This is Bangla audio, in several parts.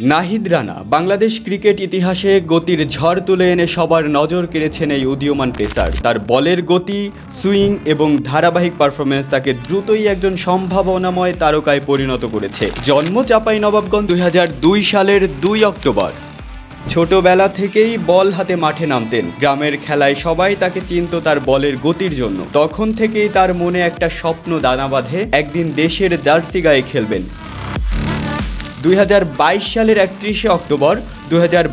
নাহিদ রানা, বাংলাদেশ ক্রিকেট ইতিহাসে গতির ঝড় তুলে এনে সবার নজর কেড়েছেন এই উদীয়মান পেসার। তার বলের গতি, সুইং এবং ধারাবাহিক পারফরমেন্স তাকে দ্রুতই একজন সম্ভাবনাময় তারকায় পরিণত করেছে। জন্ম চাপাই নবাবগঞ্জ দুই হাজার দুই সালের দুই অক্টোবর। ছোটবেলা থেকেই বল হাতে মাঠে নামতেন। গ্রামের খেলায় সবাই তাকে চিনত তার বলের গতির জন্য। তখন থেকেই তার মনে একটা স্বপ্ন দানা বাঁধে, একদিন দেশের জার্সি গায়ে খেলবেন। দু হাজার বাইশ সালের একত্রিশে অক্টোবর দু হাজার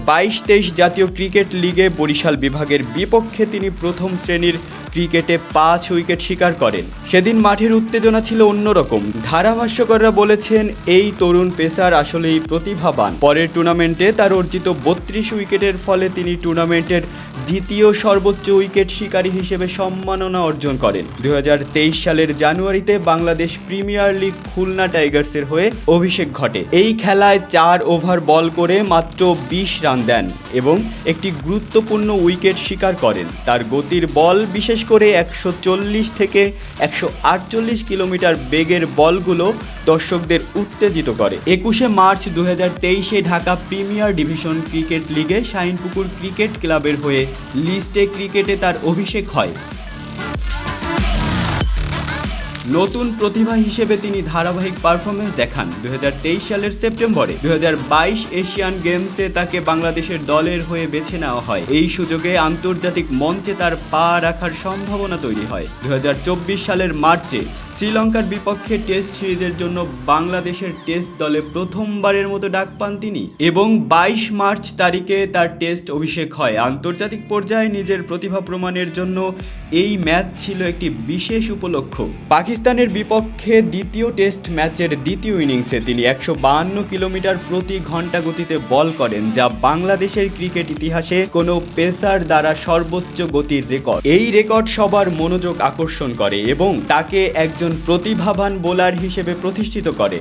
জাতীয় ক্রিকেট লিগে বরিশাল বিভাগের বিপক্ষে তিনি প্রথম শ্রেণির ক্রিকেটে পাঁচ উইকেট শিকার করেন। সেদিন মাঠের উত্তেজনা ছিল অন্যরকম। ধারাভাষ্যকররা বলেছেন, এই তরুণ পেসার আসলেই প্রতিভাবান। পরের টুর্নামেন্টে তার অর্জিত বত্রিশ উইকেটের ফলে তিনি টুর্নামেন্টের দ্বিতীয় সর্বোচ্চ উইকেট শিকারী হিসেবে সম্মাননা অর্জন করেন। দু হাজার তেইশ সালের জানুয়ারিতে বাংলাদেশ প্রিমিয়ার লিগ খুলনা টাইগার্সের হয়ে অভিষেক ঘটে। এই খেলায় চার ওভার বল করে মাত্র বিশ রান দেন এবং একটি গুরুত্বপূর্ণ উইকেট শিকার করেন। তার গতির বল বিশেষ করে একশো চল্লিশ থেকে একশো আটচল্লিশ কিলোমিটার বেগের বলগুলো দর্শকদের উত্তেজিত করে। একুশে মার্চ দু ঢাকা প্রিমিয়ার ডিভিশন ক্রিকেট লিগে শাইনপুকুর ক্রিকেট ক্লাবের হয়ে লিস্টে ক্রিকেটে তার অভিষেক হয়। নতুন প্রতিভা হিসেবে তিনি ধারাবাহিক পারফরমেন্স দেখান। দু হাজার তেইশ সালের সেপ্টেম্বরে দু হাজার বাইশ এশিয়ান গেমসে তাকে বাংলাদেশের দলের হয়ে বেছে নেওয়া হয়। এই সুযোগে আন্তর্জাতিক মঞ্চে তার পা রাখার সম্ভাবনা তৈরি হয়। দু হাজার চব্বিশ সালের মার্চে শ্রীলঙ্কার বিপক্ষে টেস্ট সিরিজের জন্য বাংলাদেশের টেস্ট দলে প্রথমবারের মতো ডাক পান তিনি এবং বাইশ মার্চ তারিখে তার টেস্ট অভিষেক হয়। আন্তর্জাতিক পর্যায়ে নিজের প্রতিভা প্রমাণের জন্য এই ম্যাচ ছিল একটি বিশেষ উপলক্ষ। পাকিস্তানের বিপক্ষে দ্বিতীয় টেস্ট ম্যাচের দ্বিতীয় ইনিংসে তিনি একশো বাহান্ন কিলোমিটার প্রতি ঘণ্টা গতিতে বল করেন, যা বাংলাদেশের ক্রিকেট ইতিহাসে কোনো পেসার দ্বারা সর্বোচ্চ গতির রেকর্ড। এই রেকর্ড সবার মনোযোগ আকর্ষণ করে এবং তাকে একজন প্রতিভাবান বোলার হিসেবে প্রতিষ্ঠিত করে।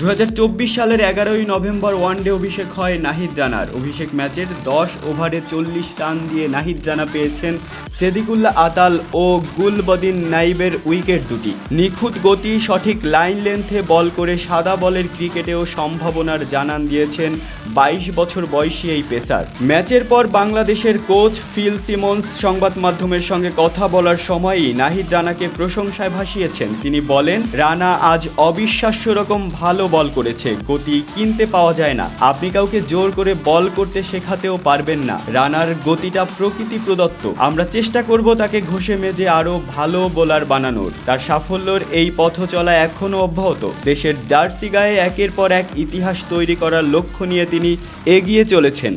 দু হাজার চব্বিশ সালের এগারোই নভেম্বর ওয়ানডে অভিষেক হয় নাহিদ রানার। অভিষেক ম্যাচের দশ ওভারে চল্লিশ রান দিয়ে নাহিদ রানা পেয়েছেন সেদিকুল্লাহ আতাল ও গুলবদিন নাইবের উইকেট দুটি। নিখুঁত গতি, সঠিক লাইন লেন্থে বল করে সাদা বলের ক্রিকেটেও সম্ভাবনার জানান দিয়েছেন বাইশ বছর বয়সী এই পেসার। ম্যাচের পর বাংলাদেশের কোচ ফিল সিমন্স সংবাদ মাধ্যমের সঙ্গে কথা বলার সময়ই নাহিদ রানাকে প্রশংসায় ভাসিয়েছেন। তিনি বলেন, রানা আজ অবিশ্বাস্য রকম ভালো বল করেছে, গতি কিনতে পাওয়া যায় না। আপনি কাউকে জোর করে বল করতে শেখাতেও পারবেন না। রানার গতিটা প্রকৃতি প্রদত্ত। আমরা চেষ্টা করব তাকে ঘষে মেজে আরও ভালো বোলার বানানোর। তার সাফল্যের এই পথ চলা এখনও অব্যাহত। দেশের জার্সি গায়ে একের পর এক ইতিহাস তৈরি করার লক্ষ্য নিয়ে তিনি এগিয়ে চলেছেন।